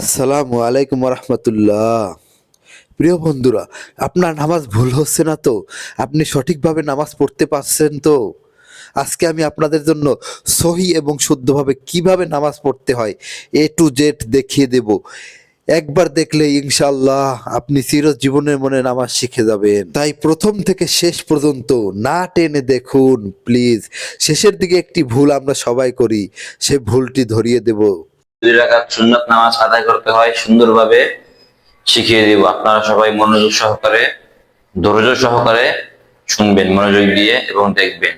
আসসালামু আলাইকুম রহমতুল্লাহ প্রিয় বন্ধুরা, আপনার নামাজ ভুল হচ্ছে না তো? আপনি সঠিকভাবে নামাজ পড়তে পারছেন তো? আজকে আমি আপনাদের জন্য সহি এবং শুদ্ধভাবে কীভাবে নামাজ পড়তে হয় এ টু জেড দেখিয়ে দেব। একবার দেখলে ইনশাল্লাহ আপনি চিরজীবনের মনে নামাজ শিখে যাবেন। তাই প্রথম থেকে শেষ পর্যন্ত না টেনে দেখুন, প্লিজ। শেষের দিকে একটি ভুল আমরা সবাই করি, সে ভুলটি ধরিয়ে দেব। দুই রাকাত সুন্নাত নামাজ আদায় করতে হয়, সুন্দরভাবে শিখিয়ে দিব। আপনারা সবাই মনোযোগ সহকারে, ধৈর্য সহকারে শুনবেন, মনোযোগ দিয়ে এবং দেখবেন।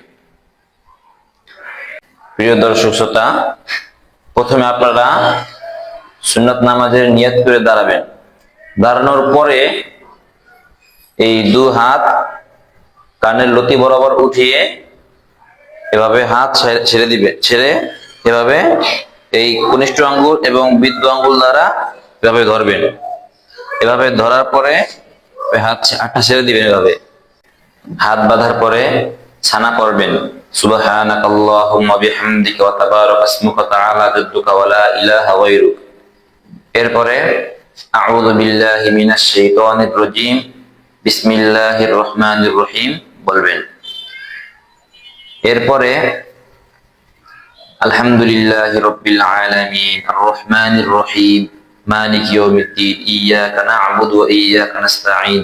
প্রিয় দর্শক শ্রোতা, প্রথমে আপনারা সুন্নাত নামাজের নিয়ত করে দাঁড়াবেন। দাঁড়ানোর পরে এই দু হাত কানের লতি বরাবর উঠিয়ে এভাবে হাত ছেড়ে দিবে, ছেড়ে এভাবে এই কনিষ্ঠ আঙ্গুল এবং বৃদ্ধ আঙ্গুল দ্বারা এভাবে ধরবেন। এভাবে ধরার পরে হাত হাতটা ছেড়ে দিবেন এভাবে। হাত বাঁধার পরে ছানা করবেন সুবহানাকাল্লাহুম্মা বিহামদিকা ওয়া ইসমুকা তাআলা জাদ্দুকা ওয়া লা ইলাহা গায়রুক। এরপরে আউযু বিল্লাহি মিনাশ শাইতানির রাজীম, বিসমিল্লাহির রহমানির রহিম বলবেন। এরপরে আলহামদুলিল্লাহ রব্বিল আলামিন আর রহমানির রহিম, মালিক ইয়াউমিদ্দিন, ইয়াকা না'বুদু ওয়া ইয়াকা নাস্তাঈন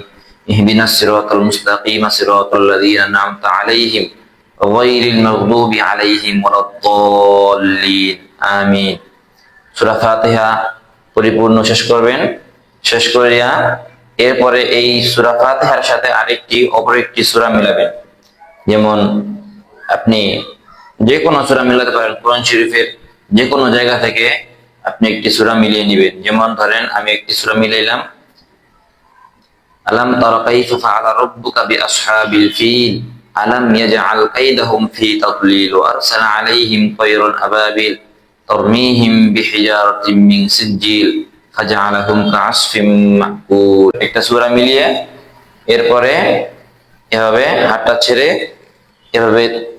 ইহদিনাস সিরাতাল মুস্তাকিম সিরাতাল লাযীনা আন'আমতা আলাইহিম গায়রিল মাগদুবি আলাইহিম ওয়ালাদ-দাল্লিন আমিন। সূরা ফাতিহা পরিপূর্ণ শেষ করবেন। শেষ করিয়া এরপরে এই সূরা ফাতিহার সাথে আরেকটি, অপর একটি সূরা মিলাবেন। যেমন আপনি যে কোনো সূরা মিলাতে পারেন কোরআন শরীফের যে কোনো জায়গা থেকে আপনি একটি সূরা মিলিয়ে নেবেন। যেমন ধরেন, আমি একটি সূরা মিলাইলাম। আলাম তারা ফিল। আলাম কাইদাহুম ফি আলাইহিম আবাবিল। মাকুল। একটা সূরা মিলিয়ে এরপরে এভাবে হাতটা ছেড়ে এভাবে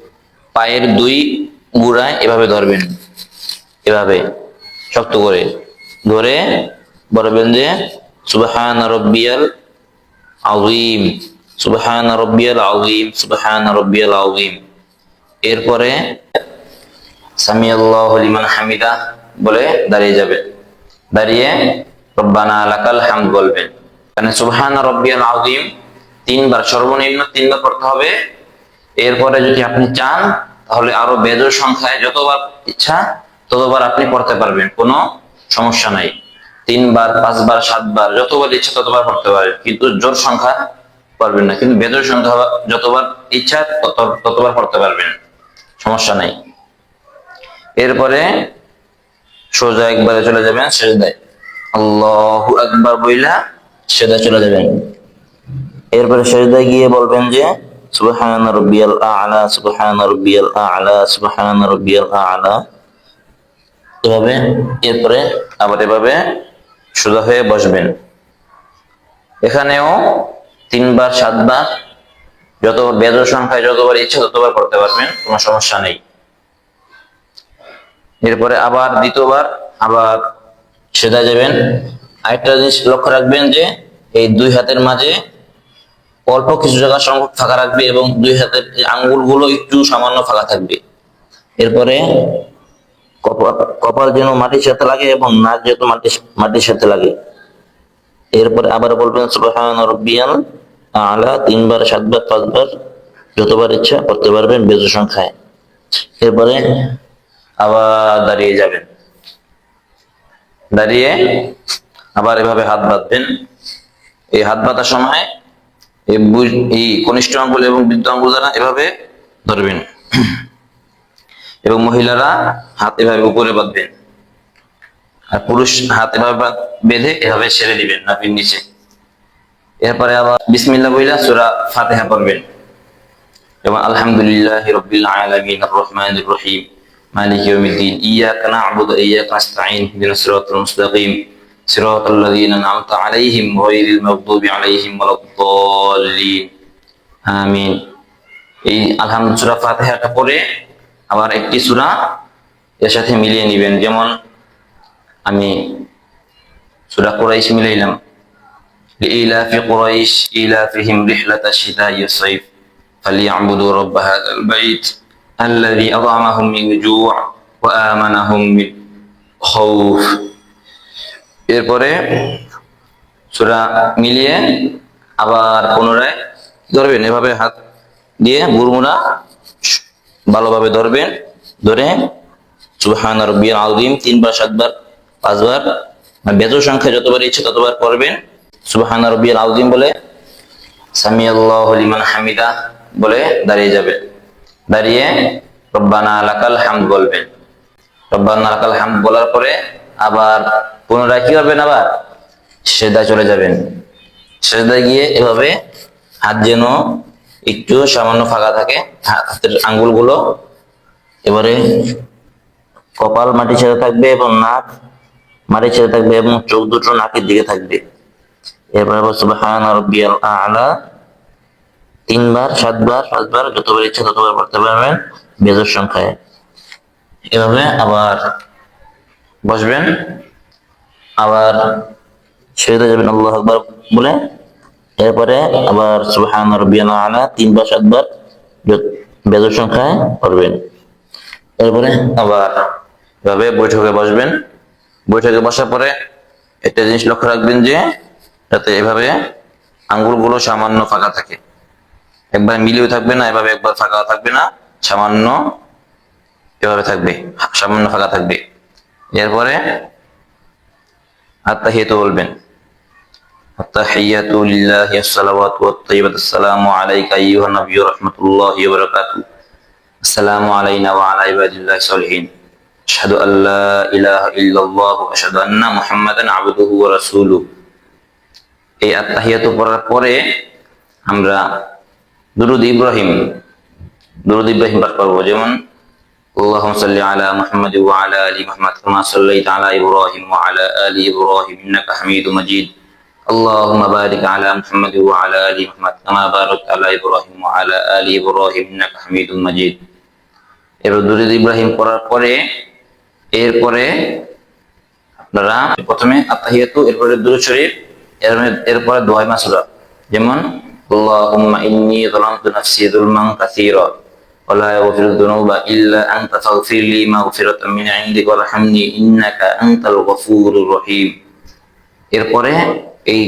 পায়ের দুই গুড়ায় এভাবে ধরবেন। এভাবে শক্ত করে ধরে বলবেন যে, সুবহান রব্বিয়াল আযীম, সুবহান রব্বিয়াল আযীম, সুবহান রব্বিয়াল আযীম। এরপরে সামি আল্লাহু লিমান হামিদা বলে দাঁড়িয়ে যাবে। দাঁড়িয়ে রব্বানা লাকাল হামদ বলবেন। মানে সুবহান রব্বিয়াল আযীম, তিনবার সর্বনিম্ন তিনবার পড়তে হবে। এরপরে যদি আপনি চান, তাহলে আরও বেজোর সংখ্যায় যতবার ইচ্ছা, ততবার আপনি পড়তে পারবেন, কোনো সমস্যা নাই। তিনবার, পাঁচবার, সাতবার, যতবার ইচ্ছা ততবার পড়তে পারবেন, কিন্তু জোর সংখ্যা পারবেন না, কিন্তু বেজোর সংখ্যা যতবার ইচ্ছা, তত- ততবার পড়তে পারবেন, সমস্যা নাই। এরপরে সোজা একবারে চলে যাবেন, সেজদায়। আল্লাহু আকবার বইলা সেজদায় চলে যাবেন। এরপরে সেজদায় গিয়ে বলবেন যে সুবহান রাব্বিয়াল আ'লা, সুবহান রাব্বিয়াল আ'লা, সুবহান রাব্বিয়াল আ'লা। এভাবে, এরপরে আবার এভাবে সোজা হয়ে বসবেন। এখানেও তিনবার, সাতবার যত বেদ সংখ্যায় যতবার ইচ্ছে ততবার করতে পারবেন, কোনো সমস্যা নেই। এরপরে আবার দ্বিতীয়বার আবার সেদা যাবেন। আরেকটা জিনিস লক্ষ্য রাখবেন যে, এই দুই হাতের মাঝে অল্প কিছু জায়গা সংখ্যক ফাঁকা রাখবে এবং দুই হাতের আঙ্গুলগুলো একটু সামান্য ফাঁকা থাকবে। এরপরে কপাল যেন মাটির সাথে লাগে এবং নাক যেন মাটির সাথে লাগে। এরপরে আবার বলবেন আলা, তিনবার, সাতবার, পাঁচবার, যতবার ইচ্ছা করতে পারবেন বেজু সংখ্যায়। এরপরে আবার দাঁড়িয়ে যাবেন। দাঁড়িয়ে আবার এভাবে হাত বাঁধবেন। এই হাত বাঁধার সময় এই কনিষ্ঠ আঙ্গুল এবং বৃদ্ধ আঙ্গুল দ্বারা এভাবে ধরবেন। এবং মহিলারা হাত এভাবে উপরে বাঁধবেন আর পুরুষ হাত এভাবে বেঁধে এভাবে ছেড়ে দিবেন নাপির নিচে। এরপরে আবার বিসমিল্লাহ বইলা সুরা ফাতিহা পড়বেন। এবং আলহামদুলিল্লাহ রব্বিল আলামিন, আর রহমানির রহিম, মালিক ইয়াউমিদ্দিন, ইয়াকা না'বুদু, ওয়া ইয়াকা নাস্তাঈন, ইহদিনাস মুস্তাকিম। সিরাতাল লাযীনা আন'আমতা আলাইহিম গায়রিল মাগদুবি আলাইহিম ওয়ালাদ-দাল্লিন আমিন এই আলহামদুলিল্লাহ সূরা ফাতিহাটা পড়ে আবার একটি সূরা এর সাথে মিলিয়ে নেবেন যেমন আমি সুরা কুরাইশ মিলাইলাম لإيلاف قريش إيلافهم رحلة الشتاء والصيف فليعبدوا رب هذا البيت الذي أطعمهم من جوع وآمنهم من خوف এরপরে সুরা মিলিয়ে আবার পুনরায় ধরবেন। এভাবে হাত দিয়ে বুরমুনা ভালোভাবে ধরবেন। ধরে সুহান রব্বিয়াল আযীম তিনবার, সাতবার, পাঁচবার আর বেজর সংখ্যা যতবার ইচ্ছে ততবার পড়বেন। সুবহান রব্বিয়াল আযীম বলে সামি হামিদা বলে দাঁড়িয়ে যাবেন দাঁড়িয়ে রব্বানা লাকাল হামদ বলবেন। রব্বানা লাকাল হামদ বলার পরে আবার পুনরায় কি করবেন আবার? সেদায় চলে যাবেন। সেদায় গিয়ে এভাবে হাত যেন একটু সামান্য ফাঁকা থাকে হাতের আঙ্গুলগুলো। এবারে কপাল মাটি ছেড়ে থাকবে এবং নাক মাটি ছেড়ে থাকবে এবং চোখ দুটো নাকের দিকে থাকবে। এরপরে তিনবার, সাতবার, পাঁচবার, যতবার ইচ্ছা ততবার পড়তে পারবেন। বেজর সংখ্যায়। এভাবে আবার বসবেন। আবার ছেড়ে যাবেন, আল্লাহ আকবার বলে। এরপরে আবার সুবহান রাব্বিয়াল আ'লা তিনবার সাতবার বেজর সংখ্যায় পড়বেন। এরপরে আবার এভাবে বৈঠকে বসবেন। বৈঠকে বসার পরে একটা জিনিস লক্ষ্য রাখবেন যে, যাতে এভাবে আঙ্গুলগুলো সামান্য ফাঁকা থাকে। একবার মিলিয়ে থাকবে না, এভাবে একবার ফাঁকা থাকবে না, সামান্য এভাবে থাকবে, সামান্য ফাঁকা থাকবে। এরপরে বলবেন আবদুহু পরে আমরা দুরুদ ইব্রাহিম দুরুদ ইব্রাহিম পাঠ করব। যেমন اللهم صل على محمد وعلى ال محمد كما صليت على ابراهيم وعلى ال ابراهيم انك حميد مجيد اللهم بارك على محمد وعلى ال محمد كما باركت على ابراهيم وعلى ال ابراهيم انك حميد مجيد এবার দুরুদ ইব্রাহিম পড়ার পরে এরপরে আপনারা প্রথমে আত্মাহিয়াতু এরপরে দুরুদ শরীফ এর- এরপরে দোয়াই মাসুরা যেমন আল্লাহুম্মা ইন্নী যালামতু নাফসি যুলমান কাসীরা ولا يغفر الذنوب إلا أنت فاغفر لي مغفرة من عندك وارحمني إنك أنت الغفور الرحيم এরপরে এই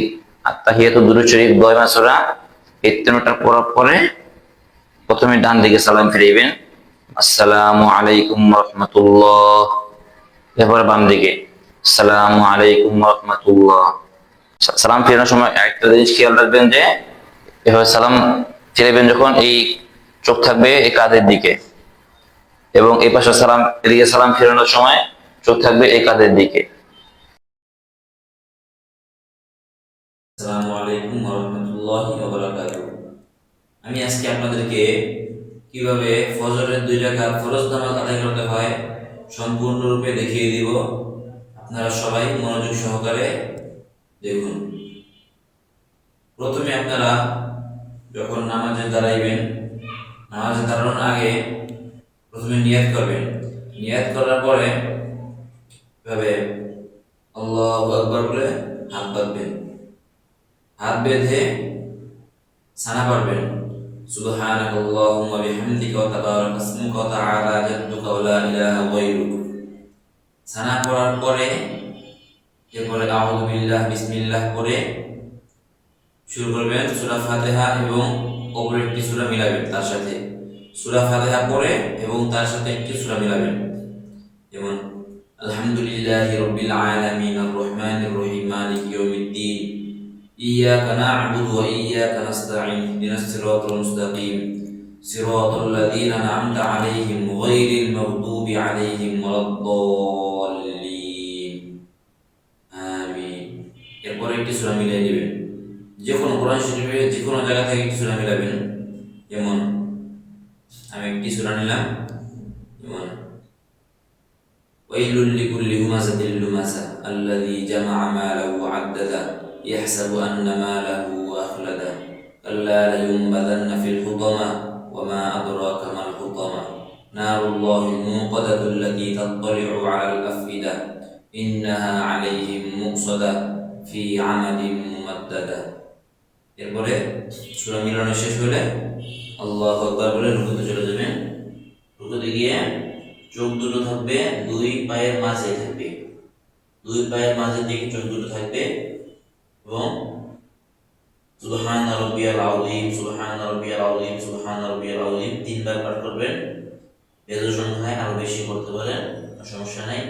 আত্মাহিয়াতু দুরুদ শরীফ দোয়াই মাসুরা এই তিনটা পড়ার পরে প্রথমে ডান দিকে সালাম ফিরাইবেন আসসালামু আলাইকুম রহমতুল্লাহ এরপরে বাম দিকে আসসালামু আলাইকুম রহমতুল্লাহ সালাম ফেরানোর সময় একটা জিনিস খেয়াল রাখবেন যে এভাবে সালাম ফিরাবেন যখন এই চোখ থাকবে এই কাঁধের দিকে? এবং এই পাশে সালাম, এদিকে সালাম ফেরানোর সময় চোখ থাকবে এই কাঁধের দিকে? আমি আজকে আপনাদেরকে কীভাবে ফজরের দুই রাকাত ফরজ নামাজ আদায় করতে হয় সম্পূর্ণরূপে দেখিয়ে দিব। আপনারা সবাই মনোযোগ সহকারে দেখুন। প্রথমে আপনারা যখন নামাজে দাঁড়াইবেন নামাজে দাঁড়ানোর আগে প্রথমে নিয়াত করবেন নিয়াত করার পরে এভাবে আল্লাহু আকবার বলে হাত বাঁধবেন হাত বেঁধে সানা পারবেন سبحانك اللهم وبحمدك وتبارك اسمك وتعالى جدك ولا إله غيرك সানা পড়ার পরে এরপরে আউযু বিল্লাহ বিসমিল্লাহ পড়ে শুরু করবেন সূরা ফাতিহা এবং অপর একটি সূরা মিলাবেন তার সাথে সূরা ফাতিহা পড়ে এবং তার সাথে একটি সূরা মিলাবেন যেমন আলহামদুলিল্লাহি রাব্বিল আলামিন আর রহমানির রহিম মালিকি ইয়াউমিদ্দিন إياك نعبد وإياك نستعين اهدنا الصراط المستقيم صراط الذين أنعمت عليهم غير المغضوب عليهم ولا الضالين آمين এরপরে একটি সূরা মিলিয়ে নেবেন যে কোনো কোরআন শরীফে যে কোনো জায়গা থেকে একটি সূরা মিলাবেন যেমন আমি একটি সূরা নিলাম যেমন ويل لكل همزة لمزة الذي جمع ماله وعدده يحسب أن ماله أخلده كلا لينبذن في الحطمة وما أدراك ما الحطمة نار الله الموقدة التي تطلع على الأفئدة ইন্নাহা আলাইহিম মুকসাদা ফি আমাদিন মুমাদ্দাদা এরপরে সুরা মিলানো শেষ হলে আল্লাহু আকবার বলে রুকুতে চলে যাবেন রুকুতে গিয়ে চোখ দুটো থাকবে দুই পায়ের মাঝে থাকবে। দুই পায়ের মাঝে দিকে চোখ দুটো থাকবে এবং সুবহান রাব্বিয়াল আযীম, সুবহান রাব্বিয়াল আযীম, সুবহান রাব্বিয়াল আযীম তিনবার পাঠ করবেন। বেজো সংখ্যায় আরও বেশি করতে পারেন সমস্যা নাই।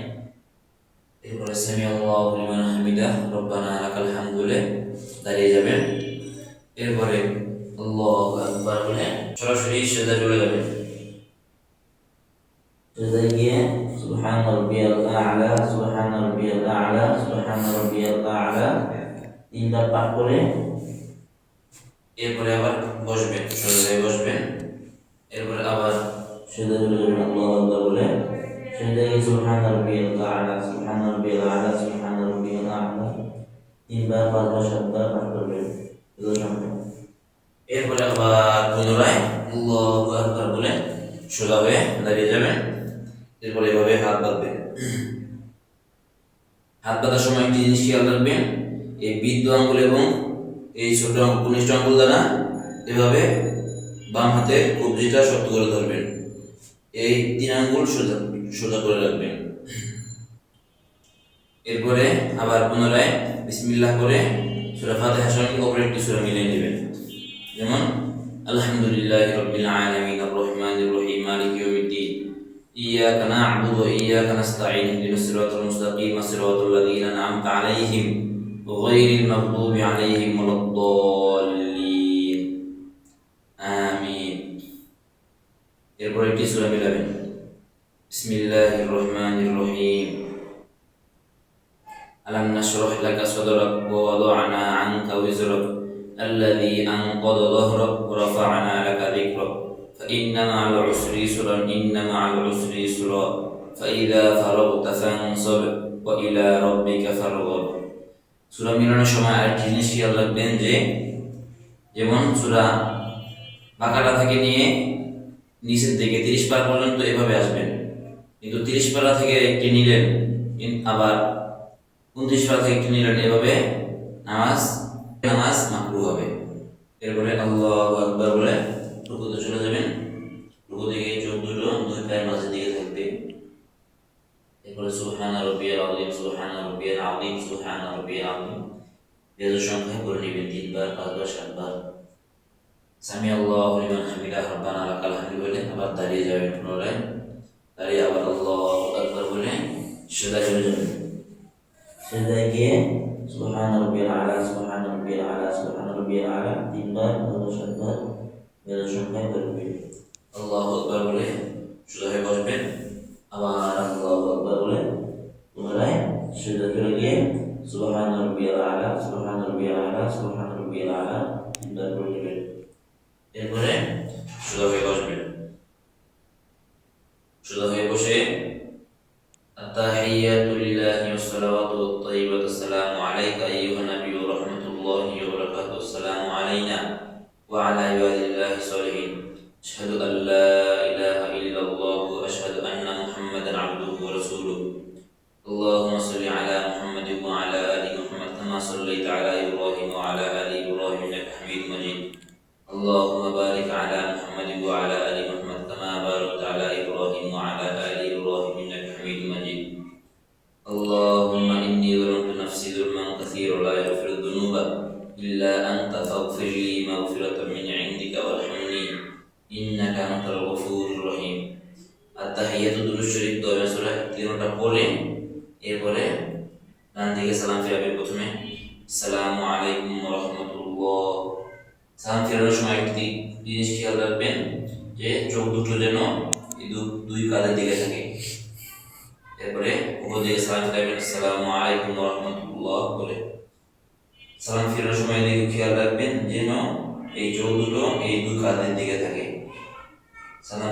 এরপরে সামি আল্লাহু হামিদা রব্বানা লাকাল হামদু বলে দাঁড়িয়ে যাবেন। এরপরে সরাসরি সেজদা চলে যাবেন সেজদায় গিয়ে সুবহান রাব্বিয়াল আ'লা সুবহান রাব্বিয়াল আ'লা সুবহান রাব্বিয়াল আ'লা তিনবার পাঠ করে এরপরে আবার বসবেন সেজদায় বসবেন এরপরে আবার সেজদা চলে যাবেন আল্লাহু আকবার বলে সেজদায় গিয়ে সুবহান রাব্বিয়াল আ'লা সুবহান রাব্বিয়াল আ'লা সুবহান রাব্বিয়াল আ'লা তিনবার পাঁচবার সাতবার পাঠ করবেন এরপরে আবার পুনরায় বলে সোজা হয়ে দাঁড়িয়ে যাবেন এরপরে এভাবে হাত বাঁধবেন হাত বাঁধার সময় একটি জিনিস খেয়াল রাখবেন, এই বৃদ্ধ আঙ্গুল এবং এই ছোট কনিষ্ঠ আঙ্গুল দ্বারা এভাবে বাম হাতে কবজিটা শক্ত করে ধরবেন। এই তিন আঙ্গুল সোজা সোজা করে রাখবেন। এরপরে আবার পুনরায় বিসমিল্লাহ করে সূরা ফাতিহার সঙ্গে অপর একটি সূরা মিলিয়ে নেবেন যেমন আলহামদুলিল্লাহ রাব্বিল আলামিন আর রহমানির রহিম মালিকি ইয়াউমিদ্দিন إياك نعبد وإياك نستعين اهدنا الصراط المستقيم صراط الذين أنعمت عليهم غير المغضوب عليهم ولا الضالين آمين এরপর একটি সূরা মিলাবেন বিসমিল্লাহির রহমানির রহিম ألم نشرح لك صدرك ووضعنا عنك وزرك الذي أنقض ظهرك ورفعنا لك ذكرك فإن مع العسر يسرا إن مع العسر يسرا فإذا فرغت فانصب وإلى ربك فارغب সূরা মিলানোর সময় আরেকটি জিনিস খেয়াল রাখবেন যে যেমন সূরা বাঁকাটা থেকে নিয়ে নিচের দিকে তিরিশ পার পর্যন্ত এভাবে আসবেন কিন্তু তিরিশ পারা থেকে একটি নিলেন কিন- আবার উনত্রিশ পারা থেকে একটি নিলেন এভাবে নামাজ নামাজ মাকরু হবে। এরপরে আল্লাহ আকবার বলে রুকুতে চলে যাবেন। রুকু থেকে চোখ দুটো দুই পায়ের মাঝের দিকে থাকবে। এরপরে সুবহান রাব্বিয়াল আযীম সুবহান রাব্বিয়াল আযীম সুবহান রাব্বিয়াল আযীম। বেজোর সংখ্যায় করে নেবেন তিনবার, পাঁচবার, সাতবার। সামি আল্লাহ লিমান হামিদা, রব্বানা লাকাল হামদু বলে আবার দাঁড়িয়ে যাবেন পুনরায়। দাঁড়িয়ে আবার আল্লাহ আকবার বলে সেদা চলে যাবেন। সেদায় গিয়ে সুবহান রাব্বিয়াল আলা সুবহান রাব্বিয়াল আলা সুবহান রাব্বিয়াল আলা তিনবার পাঁচবার সাতবার বেজোর সংখ্যায় করবেন আল্লাহ আকবার বলে সোজা হয়ে বসবেন আবার আল্লাহ আকবার বলে পুনরায় সেদা চলে গিয়ে সুবহান রাব্বিয়াল আলা সুবহান রাব্বিয়াল আলা সুবহান রাব্বিয়াল আলা তিনবার করে وعلى عباد الله الصالحين. أشهد أن لا إله إلا الله وأشهد أن محمدا عبده ورسوله. اللهم صل على محمد وعلى آل محمد كما صليت على তিনটা পড়ে এরপরে ডান দিকে সালাম ফিরাবে প্রথমে। আসসালামু আলাইকুম রাহমাতুল্লাহ। সালাম ফেরানোর সময় একটি জিনিস খেয়াল রাখবেন যে চোখ দুটো যেন দুই কাঁধের দিকে থাকে। এরপরে উপর দিকে সালাম ফিরাবেন আসসালামু আলাইকুম রাহমাতুল্লাহ বলে। সালাম ফেরানোর সময় দিকে খেয়াল রাখবেন যেন এই চোখ দুটো এই দুই কাঁধের দিকে থাকে। সালাম